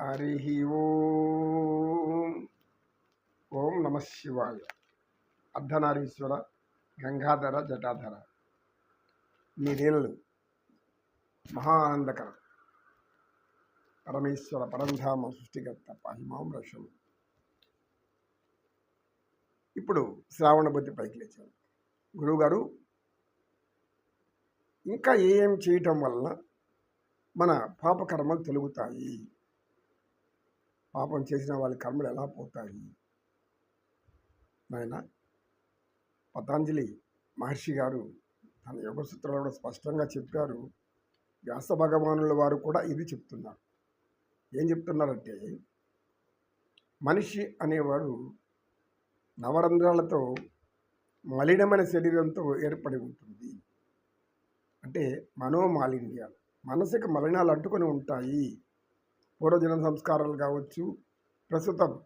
హరి ఓం. ఓం నమ శివాయ. అర్ధనారీశ్వర గంగాధర జటాధర. మీ లీలలు మహా ఆనందకరం. పరమేశ్వర పరంధామ సృష్టికర్త పాహిమాం రక్షం ఇప్పుడు శ్రావణబుద్ధి పైకి లేచారు గురువుగారు ఇంకా ఏం చేయటం వలన మన పాపకర్మలు తొలుగుతాయి? పాపం చేసిన వాళ్ళ కర్మలు ఎలా పోతాయి? నాయన పతాంజలి మహర్షి గారు తన యోగసూత్రాలు కూడా స్పష్టంగా చెప్పారు. వ్యాస భగవానుల వారు కూడా ఇది చెప్తున్నారు. ఏం చెప్తున్నారంటే మనిషి అనేవాడు నవరంధ్రాలతో మలినమైన శరీరంతో ఏర్పడి ఉంటుంది. అంటే మనోమాలిన్యాలు మనసుకు మలినాలు అంటుకొని ఉంటాయి. పూర్వజన్మ సంస్కారాలు కావచ్చు ప్రస్తుతం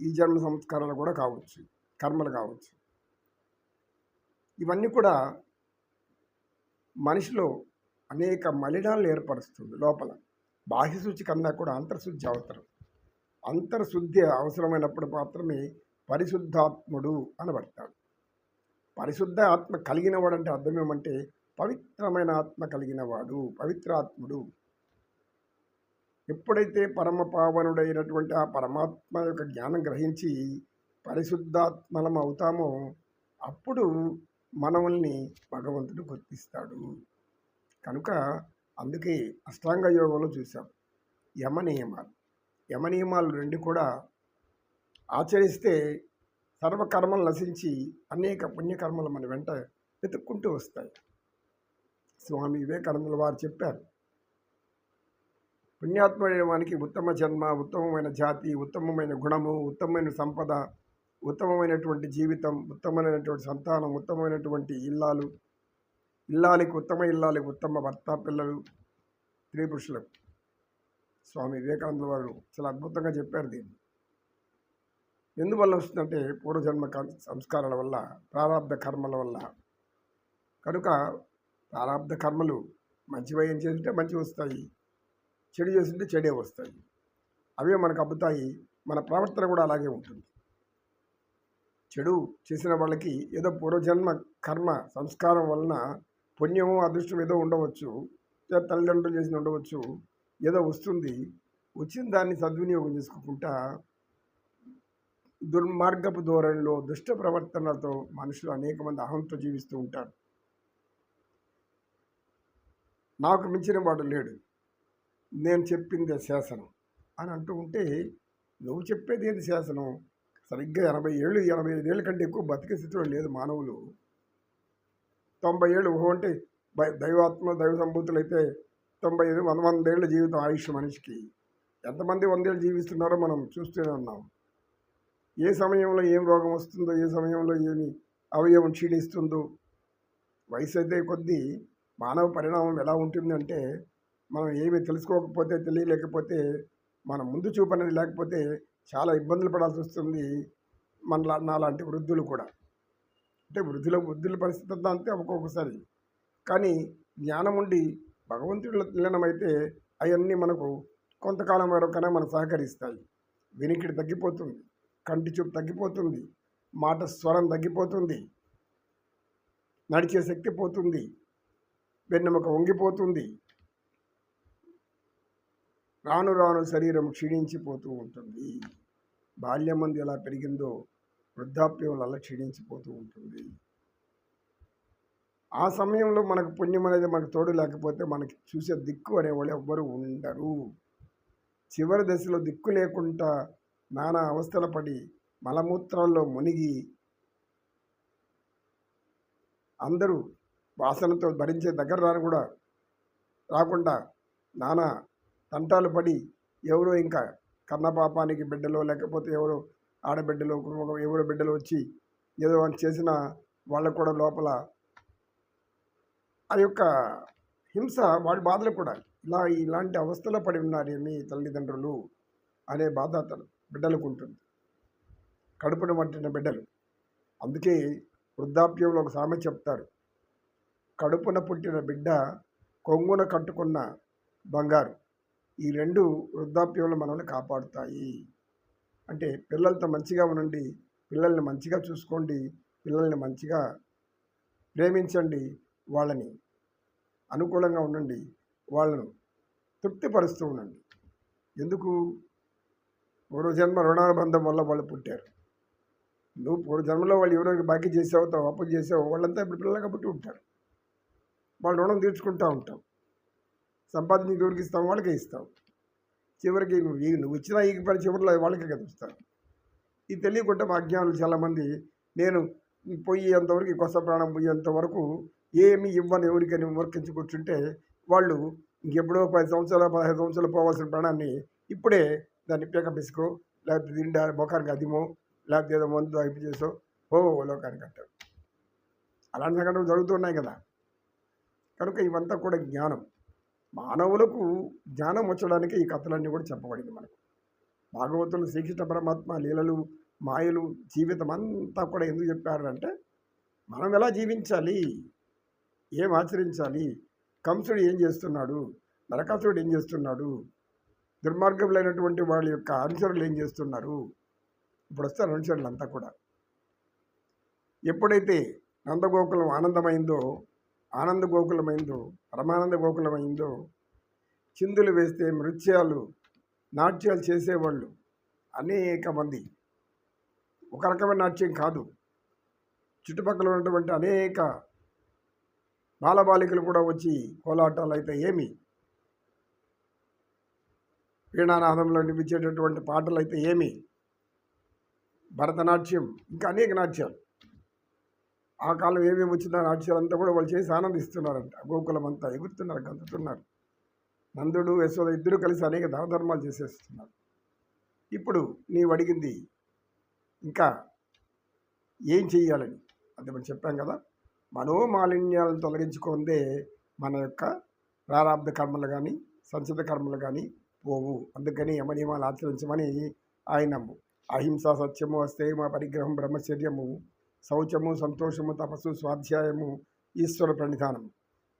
ఈ జన్మ సంస్కారాలు కూడా కావచ్చు కర్మలు కావచ్చు. ఇవన్నీ కూడా మనిషిలో అనేక మలినాలను ఏర్పరుస్తుంది లోపల. బాహ్యశుచి కన్నా కూడా అంతర్శుద్ధి అవసరం. అంతర్శుద్ధి అవసరమైనప్పుడు మాత్రమే పరిశుద్ధాత్ముడు అనబడతాడు. పరిశుద్ధ ఆత్మ కలిగినవాడు అంటే అర్థం ఏమంటే పవిత్రమైన ఆత్మ కలిగినవాడు పవిత్రాత్ముడు. ఎప్పుడైతే పరమ పావనుడైనటువంటి ఆ పరమాత్మ యొక్క జ్ఞానం గ్రహించి పరిశుద్ధాత్మలం అవుతామో అప్పుడు మనల్ని భగవంతుడు గుర్తిస్తాడు. కనుక అందుకే అష్టాంగ యోగంలో చూసాం యమ నియమాలు యమ నియమాలు రెండు కూడా ఆచరిస్తే సర్వకర్మలు నశించి అనేక పుణ్యకర్మలు మన వెంట వెతుక్కుంటూ వస్తాయి. స్వామి వివేకానందుల వారు చెప్పారు పుణ్యాత్ముడైన వానికి ఉత్తమ జన్మ ఉత్తమమైన జాతి ఉత్తమమైన గుణము ఉత్తమమైన సంపద ఉత్తమమైనటువంటి జీవితం ఉత్తమమైనటువంటి సంతానం ఉత్తమమైనటువంటి ఇల్లాలు ఇల్లాలకు ఉత్తమ ఇల్లాలకు ఉత్తమ భర్త పిల్లలు స్త్రీ పురుషులకు. స్వామి వివేకానంద వారు చాలా అద్భుతంగా చెప్పారు దీన్ని. ఎందువల్ల వస్తుందంటే పూర్వజన్మ సంస్కారాల వల్ల ప్రారంధ కర్మల వల్ల. కనుక ప్రారంధ కర్మలు మంచివి ఏం చేస్తుంటే మంచి వస్తాయి. చెడు చేస్తుంటే చెడే వస్తాయి. అవే మనకు అబ్బుతాయి. మన ప్రవర్తన కూడా అలాగే ఉంటుంది. చెడు చేసిన వాళ్ళకి ఏదో పూర్వజన్మ కర్మ సంస్కారం వలన పుణ్యము అదృష్టం ఏదో ఉండవచ్చు. లేదా తల్లిదండ్రులు చేసిన ఉండవచ్చు. ఏదో వస్తుంది. వచ్చిన దాన్ని సద్వినియోగం చేసుకోకుండా దుర్మార్గపు ధోరణిలో దుష్ట ప్రవర్తనలతో మనుషులు అనేక మంది అహంతో జీవిస్తూ ఉంటారు. నాకు మించిన వాడు లేడు. నేను చెప్పిందే శాసనం అని అంటూ ఉంటే నువ్వు చెప్పేది ఏది శాసనం? సరిగ్గా ఎనభై ఏళ్ళు ఎనభై ఐదేళ్ళ కంటే ఎక్కువ బతికే స్థితిలో లేదు మానవులు. తొంభై ఏళ్ళు ఓహో అంటే దైవాత్మ దైవ సంభూతులు అయితే తొంభై ఐదు వంద వందేళ్ళ జీవితం ఆయుష్ మనిషికి. ఎంతమంది వందేళ్ళు జీవిస్తున్నారో మనం చూస్తూనే ఉన్నాం. ఏ సమయంలో ఏం రోగం వస్తుందో ఏ సమయంలో ఏమి అవయవం క్షీణిస్తుందో వయసు అయితే కొద్దీ మానవ పరిణామం ఎలా ఉంటుందంటే మనం ఏమి తెలుసుకోకపోతే తెలియలేకపోతే మన ముందు చూపు అనేది లేకపోతే చాలా ఇబ్బందులు పడాల్సి వస్తుంది మన నాలాంటి వృద్ధులు కూడా. అంటే వృద్ధుల వృద్ధుల పరిస్థితి అంతా అంతే ఒక్కొక్కసారి. కానీ జ్ఞానం ఉండి భగవంతుడిలో లీనమైతే అవన్నీ మనకు కొంతకాలం వరకనే మనకు సహకరిస్తాయి. వినికిడి తగ్గిపోతుంది కంటి చూపు తగ్గిపోతుంది మాట స్వరం తగ్గిపోతుంది నడిచే శక్తి పోతుంది వెన్నెముక వంగిపోతుంది రాను రాను శరీరం క్షీణించిపోతూ ఉంటుంది. బాల్యం మంది ఎలా పెరిగిందో వృద్ధాప్యం అలా క్షీణించిపోతూ ఉంటుంది. ఆ సమయంలో మనకు పుణ్యం అనేది మనకు తోడు లేకపోతే మనకి చూసే దిక్కు అనేవాళ్ళు ఎవ్వరు ఉండరు. చివరి దశలో దిక్కు లేకుండా నానా అవస్థల పడి మలమూత్రాల్లో మునిగి అందరూ వాసనతో భరించే దగ్గర రాను కూడా రాకుండా నానా తంటాలు పడి ఎవరో ఇంకా కన్నపాపానికి బిడ్డలో లేకపోతే ఎవరో ఆడబిడ్డలో ఎవరో బిడ్డలు వచ్చి ఏదో అని చేసిన వాళ్ళకు కూడా లోపల ఆ యొక్క హింస వాడి బాధలు కూడా. ఇలా ఇలాంటి అవస్థలో పడి ఉన్నారేమి తల్లిదండ్రులు అనే బాధ తన బిడ్డలకు ఉంటుంది. కడుపున పట్టిన బిడ్డలు. అందుకే వృద్ధాప్యంలో ఒక సామె చెప్తారు. కడుపున పుట్టిన బిడ్డ కొంగున కట్టుకున్న బంగారు. ఈ రెండు వృద్ధాప్యంలో మనల్ని కాపాడుతాయి. అంటే పిల్లలతో మంచిగా ఉండండి పిల్లల్ని మంచిగా చూసుకోండి పిల్లల్ని మంచిగా ప్రేమించండి వాళ్ళని అనుకూలంగా ఉండండి వాళ్ళను తృప్తిపరుస్తూ ఉండండి. ఎందుకు? పూర్వజన్మ రుణానుబంధం వల్ల వాళ్ళు పుట్టారు. నువ్వు పూర్వజన్మలో వాళ్ళు ఎవరికి బాకీ చేసావు తో అప్పు చేసావు వాళ్ళంతా ఇప్పుడు పిల్లలు పుట్టి ఉంటారు. వాళ్ళు రుణం తీర్చుకుంటూ ఉంటాం. సంపాదించి ఎవరికి ఇస్తాం వాళ్ళకే ఇస్తాం చివరికి నువ్వు ఈ- నువ్వు ఈ పని చివరిలో వాళ్ళకే కదా ఇది తెలియకుండా మా అజ్ఞానులు చాలామంది నేను పోయేంతవరకు కొత్త ప్రాణం పోయేంత వరకు ఏమి ఇవ్వని ఎవరికైనా వర్కించి కూర్చుంటే వాళ్ళు ఇంకెప్పుడో పది సంవత్సరాలు పదహైదు సంవత్సరాలు పోవాల్సిన ప్రాణాన్ని ఇప్పుడే దాన్ని పికప్ ఇసుకో లేకపోతే తిండా మొఖానికి అదిమో లేకపోతే ఏదో మందు అయిపు చేసో ఓ లోకానికి అంటారు. అలాంటి సంఘటనలు జరుగుతున్నాయి కదా. కనుక ఇవంతా కూడా జ్ఞానం. మానవులకు జ్ఞానం వచ్చడానికి ఈ కథలన్నీ కూడా చెప్పబడింది మనకు. భాగవతులు శ్రీకృష్ణ పరమాత్మ లీలలు మాయలు జీవితం అంతా కూడా ఎందుకు చెప్పారంటే మనం ఎలా జీవించాలి? ఏం ఆచరించాలి? కంసుడు ఏం చేస్తున్నాడు? నరకాసురుడు ఏం చేస్తున్నాడు? దుర్మార్గములైనటువంటి వాళ్ళ యొక్క అనుచరులు ఏం చేస్తున్నారు? ఇప్పుడు వస్తారు అనుచరులు అంతా కూడా. ఎప్పుడైతే నందగోకులం ఆనందమైందో ఆనంద గోకులమైందో పరమానంద గోకులమైందో చిందులు వేస్తే నృత్యాలు నాట్యాలు చేసేవాళ్ళు అనేక మంది. ఒక రకమైన నాట్యం కాదు. చుట్టుపక్కల ఉన్నటువంటి అనేక బాలబాలికలు కూడా వచ్చి కోలాటాలు అయితే ఏమి వీణానాదంలో వినిపించేటటువంటి పాటలు అయితే ఏమి? భరతనాట్యం ఇంకా అనేక నాట్యాలు. ఆ కాలం ఏమేమి వచ్చిందో ఆ నాట్యాలంతా కూడా వాళ్ళు చేసి ఆనందిస్తున్నారంట. గోకులం అంతా ఎగురుతున్నారు గంతుతున్నారు. నందుడు యశోద ఇద్దరు కలిసి అనేక దానధర్మాలు చేసేస్తున్నారు. ఇప్పుడు నీవు అడిగింది ఇంకా ఏం చెయ్యాలని? అది మనం చెప్పాం కదా. మనోమాలిన్యాలను తొలగించుకుందే మన యొక్క ప్రారంభ కర్మలు కానీ సంచిత కర్మలు కానీ పోవు. అందుకని యమనియమాలు ఆచరించమని ఆయన అహింస సత్యము స్నేహ పరిగ్రహం బ్రహ్మచర్యము శౌచము సంతోషము తపస్సు స్వాధ్యాయము ఈశ్వర ప్రణిధానం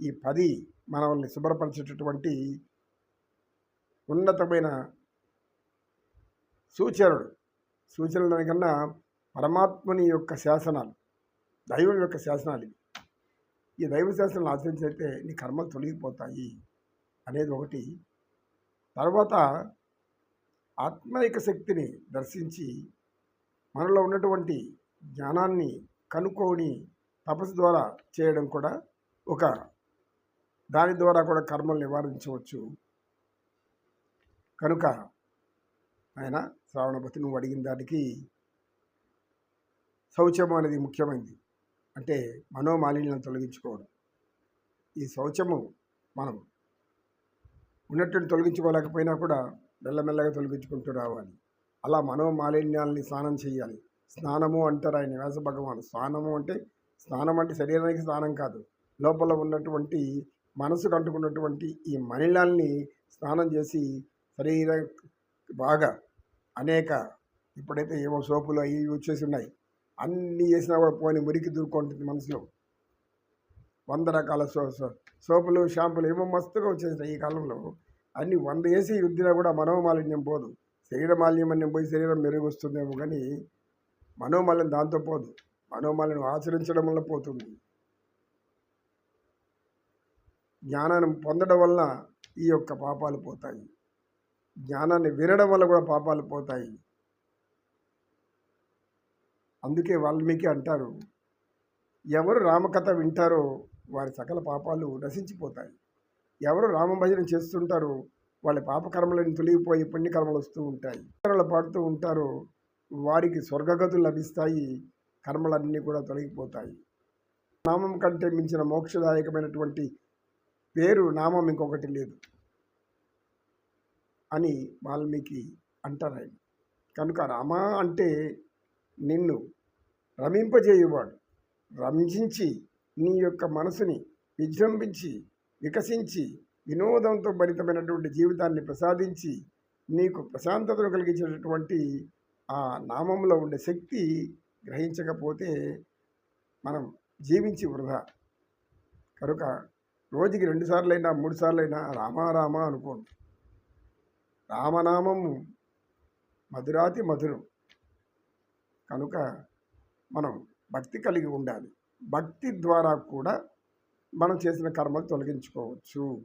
ఈ పది మనల్ని శుభ్రపరిచేటటువంటి ఉన్నతమైన సూచనలు. సూచనలు కన్నా పరమాత్మని యొక్క శాసనాలు దైవం యొక్క శాసనాలు ఇవి. ఈ దైవ శాసనాలు ఆచరించైతే నీ కర్మలు తొలగిపోతాయి అనేది ఒకటి. తర్వాత ఆత్మైక శక్తిని దర్శించి మనలో ఉన్నటువంటి జ్ఞానాన్ని కనుక్కొని తపస్సు ద్వారా చేయడం కూడా ఒక దాని ద్వారా కూడా కర్మలు నివారించవచ్చు. కనుక ఆయన శ్రావణపతి నువ్వు అడిగిన దానికి శౌచము అనేది ముఖ్యమైనది అంటే మనోమాలిన్యం తొలగించుకోవడం. ఈ శౌచము మనం ఉన్నట్టు తొలగించుకోలేకపోయినా కూడా మెల్లమెల్లగా తొలగించుకుంటూ రావాలి. అలా మనోమాలిన్యాల్ని స్నానం చేయాలి. స్నానము అంటారు ఆయన వ్యాస భగవాన్. స్నానము అంటే స్నానం అంటే శరీరానికి స్నానం కాదు. లోపల ఉన్నటువంటి మనసుకు అంటుకున్నటువంటి ఈ మనిళాల్ని స్నానం చేసి శరీర బాగా అనేక ఇప్పుడైతే ఏమో సోపులు అవి యూజ్ వచ్చేసి ఉన్నాయి. అన్నీ చేసినా కూడా పోని మురికి దూరుకుంటుంది మనసులో. వంద రకాల సో సోపులు షాంపులు ఏమో మస్తుగా వచ్చేసినాయి ఈ కాలంలో. అన్ని వంద వేసి రుద్దినా కూడా మనోమాలిన్యం పోదు. శరీర మాలిన్యం పోయి శరీరం మెరుగొస్తుందేమో కానీ మనోమలం దాంతో పోదు. మనోమాలిన్యం ఆచరించడం వల్ల పోతుంది. జ్ఞానాన్ని పొందడం వల్ల ఈ యొక్క పాపాలు పోతాయి. జ్ఞానాన్ని వినడం వల్ల కూడా పాపాలు పోతాయి. అందుకే వాల్మీకి అంటారు ఎవరు రామకథ వింటారో వారి సకల పాపాలు నశించిపోతాయి. ఎవరు రామభజన చేస్తుంటారో వాళ్ళ పాపకర్మలను తొలగిపోయి పుణ్యకర్మలు వస్తూ ఉంటాయి. పాడుతూ ఉంటారో వారికి స్వర్గగతులు లభిస్తాయి కర్మలన్నీ కూడా తొలగిపోతాయి. నామం కంటే మించిన మోక్షదాయకమైనటువంటి పేరు నామం ఇంకొకటి లేదు అని వాల్మీకి అంటారు ఆయన కనుక రామ అంటే నిన్ను రమింపజేయువాడు. రంజించి నీ యొక్క మనసుని విజృంభించి వికసించి వినోదంతో భరితమైనటువంటి జీవితాన్ని ప్రసాదించి నీకు ప్రశాంతతను కలిగించేటటువంటి ఆ నామంలో ఉండే శక్తి గ్రహించకపోతే మనం జీవించి వృధా. కనుక రోజుకి రెండుసార్లైనా మూడుసార్లైనా మూడు సార్లైనా రామ అనుకోండి. రామనామము మధురాతి మధురం. కనుక మనం భక్తి కలిగి ఉండాలి. భక్తి ద్వారా కూడా మనం చేసిన కర్మలు తొలగించుకోవచ్చు.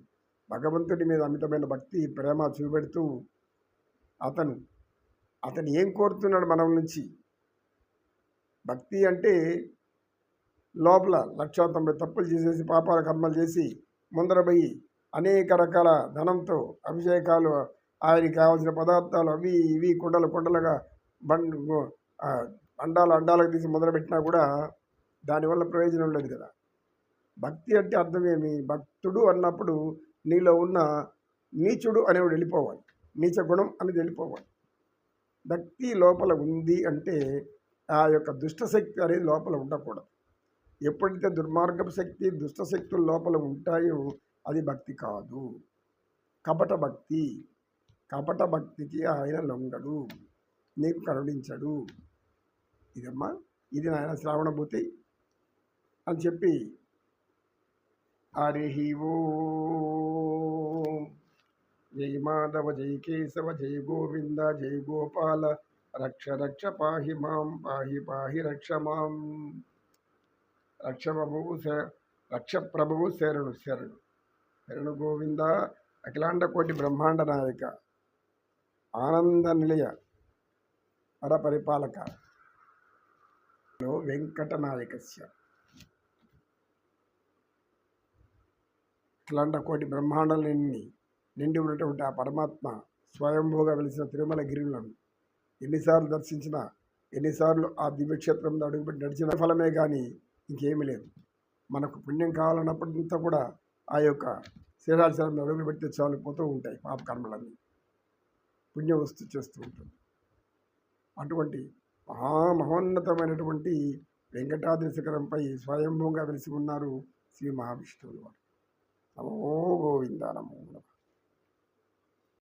భగవంతుడి మీద అమితమైన భక్తి ప్రేమ చూపెడుతూ అతను అతను ఏం కోరుతున్నాడు మనం నుంచి? భక్తి అంటే లోపల లక్ష తొంభై తప్పులు చేసేసి పాపాల కర్మలు చేసి ముందరపోయి అనేక రకాల ధనంతో అభిషేకాలు ఆయనకి కావాల్సిన పదార్థాలు అవి ఇవి కుండలు కుండలుగా బండ్ అండాలు అండాలకు తీసి మొదలుపెట్టినా కూడా దానివల్ల ప్రయోజనం లేదు కదా. భక్తి అంటే అర్థమేమి భక్తుడు అన్నప్పుడు నీలో ఉన్న నీచుడు అనేవాడు వెళ్ళిపోవాలి. నీచ గుణం అనేది వెళ్ళిపోవాలి. భక్తి లోపల ఉంది అంటే ఆ యొక్క దుష్టశక్తి అనేది లోపల ఉండకూడదు. ఎప్పుడైతే దుర్మార్గపు శక్తి దుష్ట శక్తులు లోపల ఉంటాయో అది భక్తి కాదు. కపట భక్తి. కపట భక్తికి ఆయన లొంగడు. నీకు కరుణించడు. ఇదమ్మా ఇది నాయన శ్రావణభూతి అని చెప్పి హరి ఓ జై మాధవ జై కేశవ జై గోవింద జై గోపాల. రక్ష రక్ష పాహి మాం పాహి పాహి రక్ష మాం. రక్ష ప్రభువు రక్ష ప్రభువు శరణు శరణు. శరణు గోవింద అఖిలాండ కోటి బ్రహ్మాండ నాయక. ఆనంద నిలయ పరపరిపాలక వెంకటనాయకస్య అఖిలాండ కోటి బ్రహ్మాండలన్నీ నిండి ఉన్నటువంటి ఆ పరమాత్మ స్వయంభూగా వెలిసిన తిరుమల గిరిలను ఎన్నిసార్లు దర్శించినా ఎన్నిసార్లు ఆ దివ్యక్షేత్రంలో అడుగుపెట్టి నడిచిన ఫలమే కానీ ఇంకేమీ లేదు. మనకు పుణ్యం కావాలన్నప్పటింతా కూడా ఆ యొక్క శ్రీరాజశరంలో అడుగులు పెడితే చాలు పోతూ ఉంటాయి పాప కర్మలన్నీ పుణ్యం వస్తూ చేస్తూ ఉంటుంది. అటువంటి మహా మహోన్నతమైనటువంటి వెంకటాద్రి శిఖరంపై స్వయంభూగా వెలిసి ఉన్నారు శ్రీ మహావిష్ణువులు వారు. నమో గోవింద నమో.